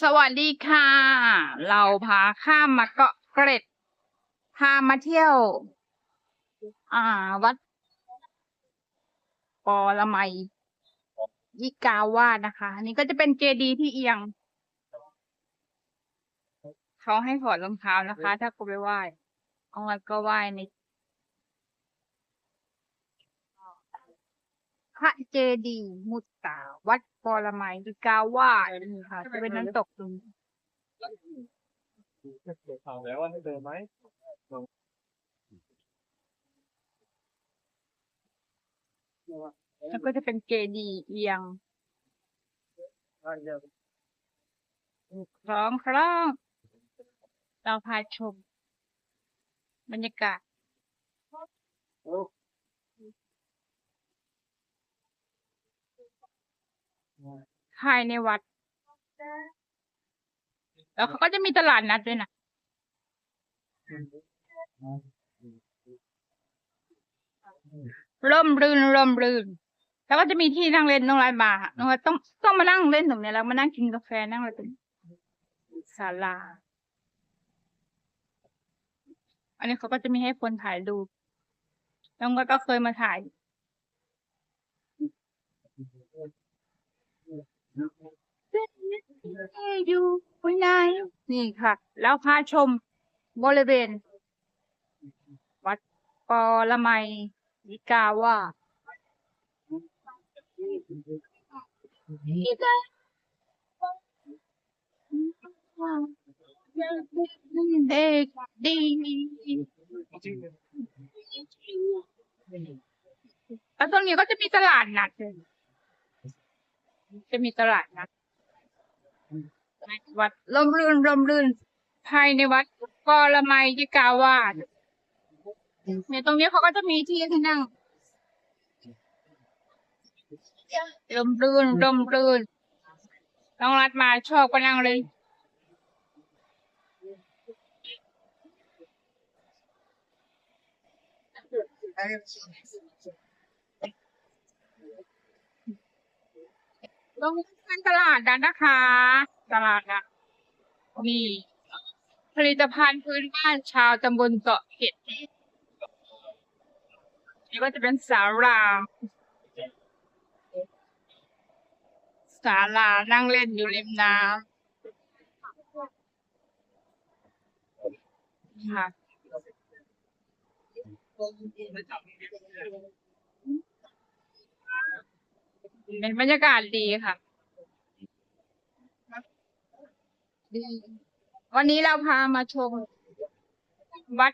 สวัสดีค่ะ เราพาข้ามมาเกาะเกร็ด พามาเที่ยว อ่า วัดปอละไมยิกาวาดนะคะ อันนี้ก็จะเป็นเจดีย์ที่เอียง เขาให้ถอดรองเท้านะคะ ถ้าคุณไปไหว้เอาไว้ก็ไหว้ในพระเจดีย์มุตตาวัด ปอละไมยิกาวาดนี่ค่ะ จะเป็นน้ำตกตรงนี้ถามแล้วว่าให้เดินไหมแล้วก็จะเป็นเจดีย์เอียงได้เดี๋ยวคล้องคล้องเราพาชม บรรยากาศ โอ้ ภายในวัด แล้วเขาก็จะมีตลาดนัดด้วยนะร่มรื่นร่มรื่น แล้วก็จะมีที่นั่งเล่นน้องลายบาร์น้องลายต้องต้องมานั่งเล่นตรงเนี้ยแล้วมานั่งกินกาแฟนั่งอะไรตรงนี้ศาลา อันนี้เขาก็จะมีให้คนถ่ายรูปน้องก็ก็เคยมาถ่าย อยู่ไหนนี่ค่ะ แล้วพาชมบริเวณ วัดปอละไมยิกาว่าเด็กดีแล้วตรงนี้ก็จะมีตลาดนัดด้วย จะมีตลาดนัดวัดลมรื่นลมรื่น ภายในวัดกอละไมยิกาวาดเนี่ยตรงนี้เขาก็จะมีที่ที่นั่งลมรื่นลมรื่นน้องรัดมาชอบก็นั่งเลย ตรงนี้เป็นตลาดนัดนะคะ ตลาดนัดมีผลิตภัณฑ์พื้นบ้านชาวตำบลเกาะเห็ดนี่ก็จะเป็นศาลาศาลานั่งเล่นอยู่ริมน้ำค่ะ บรรยากาศดีค่ะดีวันนี้เราพามาชม วัด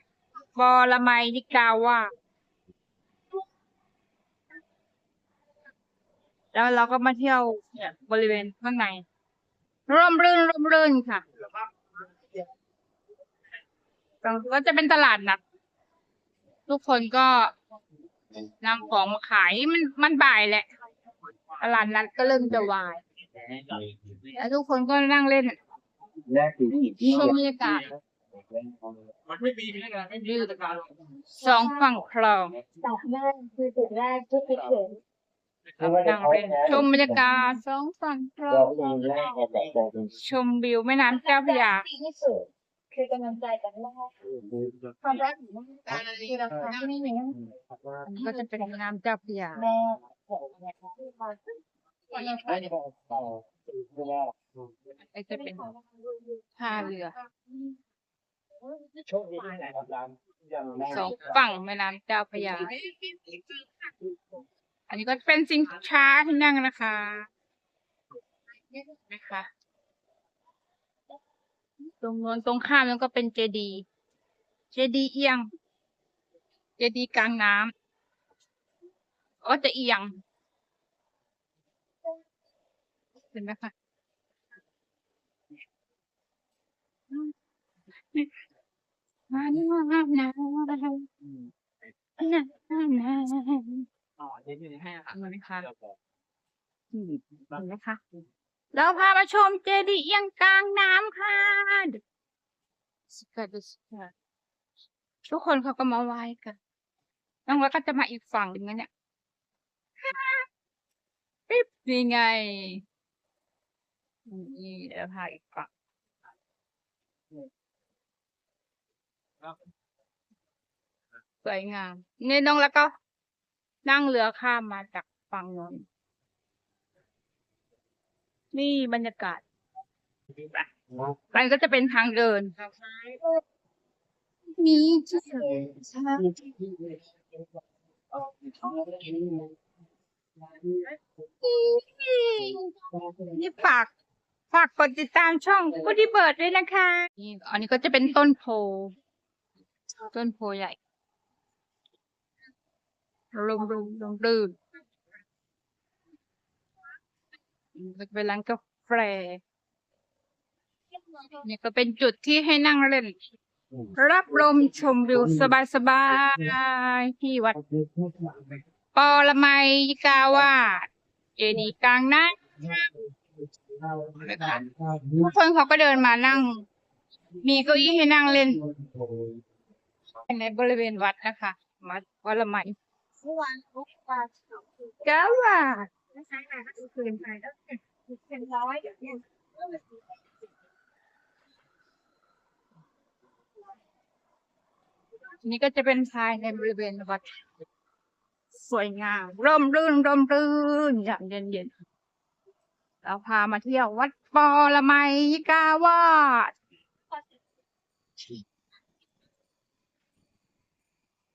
บอละไมยิกาว่า แล้วเราก็มาเที่ยวเนี่ยบริเวณข้างในร่มรื่นร่มรื่นค่ะตรงก็จะเป็นตลาดนัดทุกคนก็นำของมาขายมันมันบ่ายแหละ ตลาดนัดก็เริ่มจะวาย แล้วทุกคนก็นั่งเล่นแรกคือชมบรรยากาศมันไม่มีไม่ได้ไม่มีตะการสองฝั่งคลองจากแรกคือจุดแรกที่ไปถึงนั่งเล่นชมบรรยากาศสองฝั่งคลอเรางเองแรกแบบแบบชมวิวแม่น้ำเจ้าพระยาดีที่สุดคือกำลังใจจากแรกความรักของแม่คือเราทำที่นี่อย่างนี้อันนี้ก็จะเป็นแม่น้ำเจ้าพระยา ไอ้จะเป็นท่าเรือโชคดีที่ไหนครับร้านอย่างแรกสองฝั่งแม่น้ำเจ้าพระยา อันนี้ก็เป็นสินค้าที่นั่งนะคะนะคะตรงโน้นตรงข้ามนั้นก็เป็นเจดีย์เจดีย์เอียง เจดีย์กลางน้ำ ก็จะเอียง เห็นไหมคะมานี่มาหนาวหนาวหนาวอ๋อเดี๋ยวนี้ให้ค่ะเห็นไหมคะเห็นไหมคะเราพามาชมเจดีย์เอียงกลางน้ำค่ะสกัดสกัดทุกคนเขาก็มาไหว้กันน้องแล้วก็จะมาอีกฝั่งหนึ่งนะเนี่ย ปิ๊บนี่ไง นี่เดี๋ยวพาอีกฝั่งสวยงามนี่น้องแล้วก็นั่งเรือข้ามมาจากฝั่งโน้นนี่บรรยากาศมันก็จะเป็นทางเดินมีที่ นี่ฝากฝากกดติดตามช่องกูดีเบิร์ดด้วยนะคะนี่อันนี้ก็จะเป็นต้นโพ ต้นโพใหญ่ลมลมลมลื่นนี่ก็จะเป็นร้านกาแฟนี่ก็เป็นจุดที่ให้นั่งเล่น รับลมชมวิวสบายๆที่วัด ปอละไมยกาวาดเจดีย์กลางน้ำทุกคนเขาก็เดินมานั่ง มีเก้าอี้ให้นั่งเล่น ในบริเวณวัดนะคะวัดวัดละไมยเมื่อวานลูกปลาสองคืนกาวาดไม่ใช่ไหมก็คืนไปแล้วเป็นร้อยเดี๋ยวเนี่ยนี่ก็จะเป็นภายในบริเวณวัด สวยงาม ร่มรื่นร่มรื่นอย่างเย็นเย็นๆเราพามาเที่ยววัดปอละไมยิกาวาด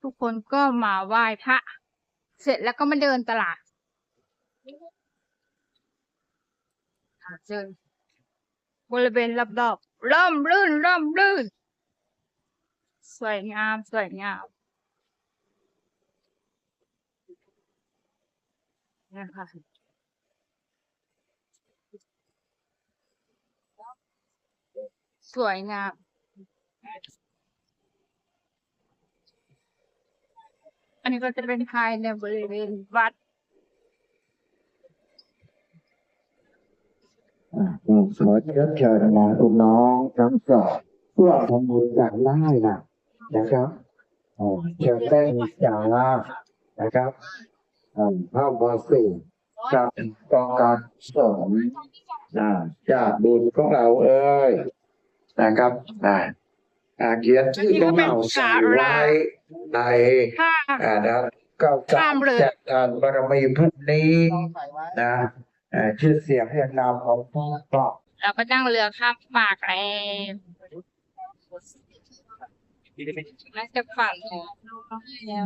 ทุกคนก็มาไหว้พระ เสร็จแล้วก็มาเดินตลาดอ่าเดินบริเวณรอบๆร่มรื่นร่มรื่น สวยงาม สวยงาม นะคะสวยงามอันนี้ก็จะเป็นภายในบริเวณวัดขอเชิญเชิญนะลูกน้องทั้งสองเพื่อทำบุญกันได้นะนะครับอ่าเชิญได้จ่าลานะครับ อ่าเข้ามาสี่กับกองการสอนนะจากบุญของเราเอ้ยนะครับอ่าอ่าเขียนชื่อของเราใส่ไว้ในค่ะอ่านะก็กาข้ามเลยจัดการบารมีพุทธนี้นะเอ่อชื่อเสียงเรียงนามของพ่อก็เราก็นั่งเรือข้ามปากแอมน่าจะฝั่งโน้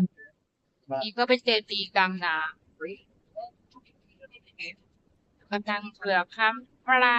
น นี่ก็เป็นเจดีย์กลางน้ำกำลังเรือข้ามปลา